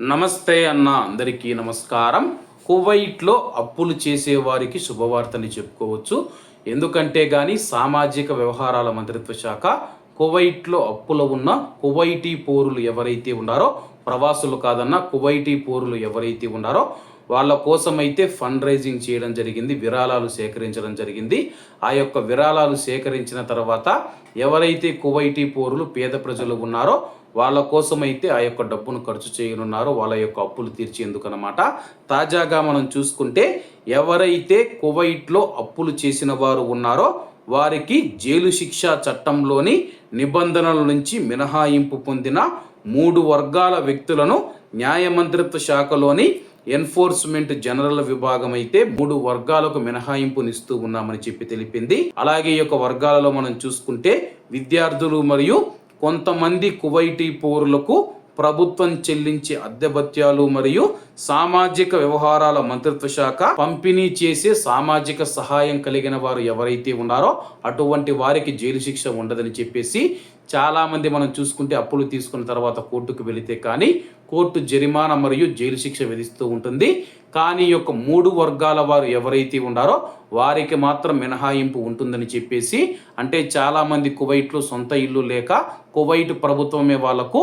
నమస్తే అన్న అందరికీ నమస్కారం. కువైట్లో అప్పులు చేసేవారికి శుభవార్తని చెప్పుకోవచ్చు. ఎందుకంటే కానీ సామాజిక వ్యవహారాల మంత్రిత్వ శాఖ కువైట్లో అప్పులో ఉన్న కువైటీ పౌరులు ఎవరైతే ఉన్నారో ప్రవాసులు కాదన్న కువైటీ పౌరులు ఎవరైతే ఉన్నారో వాళ్ళ కోసం అయితే ఫండ్ రైజింగ్ చేయడం జరిగింది విరాళాలు సేకరించడం జరిగింది. ఆ యొక్క విరాళాలు సేకరించిన తర్వాత ఎవరైతే కువైటీ పౌరులు పేద ప్రజలు ఉన్నారో వాళ్ళ కోసం అయితే ఆ యొక్క డబ్బును ఖర్చు చేయనున్నారో వాళ్ళ యొక్క అప్పులు తీర్చేందుకు అనమాట తాజాగా మనం చూసుకుంటే ఎవరైతే కువైట్లో అప్పులు చేసిన వారు ఉన్నారో వారికి జైలు శిక్ష చట్టంలోని నిబంధనల నుంచి మినహాయింపు పొందిన మూడు వర్గాల వ్యక్తులను న్యాయ మంత్రిత్వ శాఖలోని ఎన్ఫోర్స్మెంట్ జనరల్ విభాగం అయితే మూడు వర్గాలకు మినహాయింపునిస్తూ ఉన్నామని చెప్పి తెలిపింది. అలాగే ఈ యొక్క వర్గాలలో మనం చూసుకుంటే విద్యార్థులు మరియు కొంతమంది కువైటీ పౌరులకు ప్రభుత్వం చెల్లించే అద్దెభత్యాలు మరియు సామాజిక వ్యవహారాల మంత్రిత్వ శాఖ పంపిణీ చేసే సామాజిక సహాయం కలిగిన వారు ఎవరైతే ఉన్నారో అటువంటి వారికి జైలు శిక్ష ఉండదని చెప్పేసి చాలామంది మనం చూసుకుంటే అప్పులు తీసుకున్న తర్వాత కోర్టుకు వెళితే కానీ కోర్టు జరిమానా మరియు జైలు శిక్ష విధిస్తూ ఉంటుంది. కానీ యొక్క మూడు వర్గాల వారు ఎవరైతే ఉన్నారో వారికి మాత్రం మినహాయింపు ఉంటుందని చెప్పేసి అంటే చాలామంది కువైట్లో సొంత ఇల్లు లేక కువైట్ ప్రభుత్వమే వాళ్ళకు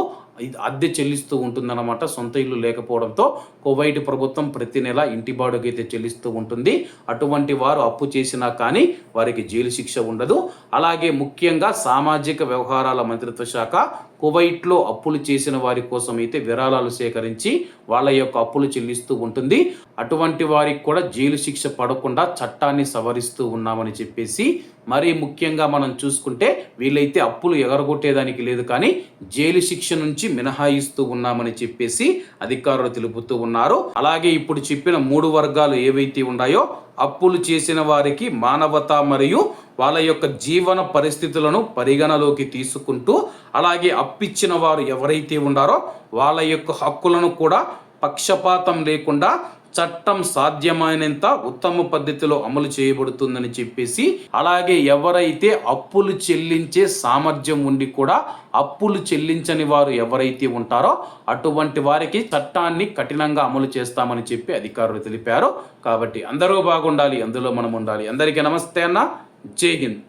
అద్దె చెల్లిస్తూ ఉంటుందన్నమాట. సొంత ఇల్లు లేకపోవడంతో కువైట్ ప్రభుత్వం ప్రతి నెల ఇంటి బాడుగ అయితే చెల్లిస్తూ ఉంటుంది. అటువంటి వారు అప్పు చేసినా కానీ వారికి జైలు శిక్ష ఉండదు. అలాగే ముఖ్యంగా సామాజిక వ్యవహారాల మంత్రిత్వ శాఖ కువైట్లో అప్పులు చేసిన వారి కోసం అయితే విరాళాలు సేకరించి వాళ్ళ యొక్క అప్పులు చెల్లిస్తూ ఉంటుంది. అటువంటి వారికి కూడా జైలు శిక్ష పడకుండా చట్టాన్ని సవరిస్తూ ఉన్నామని చెప్పేసి మరీ ముఖ్యంగా మనం చూసుకుంటే వీళ్ళైతే అప్పులు ఎగరగొట్టేదానికి లేదు కానీ జైలు శిక్ష నుంచి మినహాయిస్తూ ఉన్నామని చెప్పేసి అధికారులు తెలుపుతూ ఉన్నారు. అలాగే ఇప్పుడు చెప్పిన మూడు వర్గాలు ఏవైతే ఉన్నాయో అప్పులు చేసిన వారికి మానవత మరియు వాళ్ళ యొక్క జీవన పరిస్థితులను పరిగణలోకి తీసుకుంటూ అలాగే అప్పిచ్చిన వారు ఎవరైతే ఉన్నారో వాళ్ళ యొక్క హక్కులను కూడా పక్షపాతం లేకుండా చట్టం సాధ్యమైనంత ఉత్తమ పద్ధతిలో అమలు చేయబడుతుందని చెప్పేసి అలాగే ఎవరైతే అప్పులు చెల్లించే సామర్థ్యం ఉండి కూడా అప్పులు చెల్లించని వారు ఎవరైతే ఉంటారో అటువంటి వారికి చట్టాన్ని కఠినంగా అమలు చేస్తామని చెప్పి అధికారులు తెలిపారు. కాబట్టి అందరూ బాగుండాలి అందులో మనం ఉండాలి. అందరికీ నమస్తే అన్న. జై హింద్.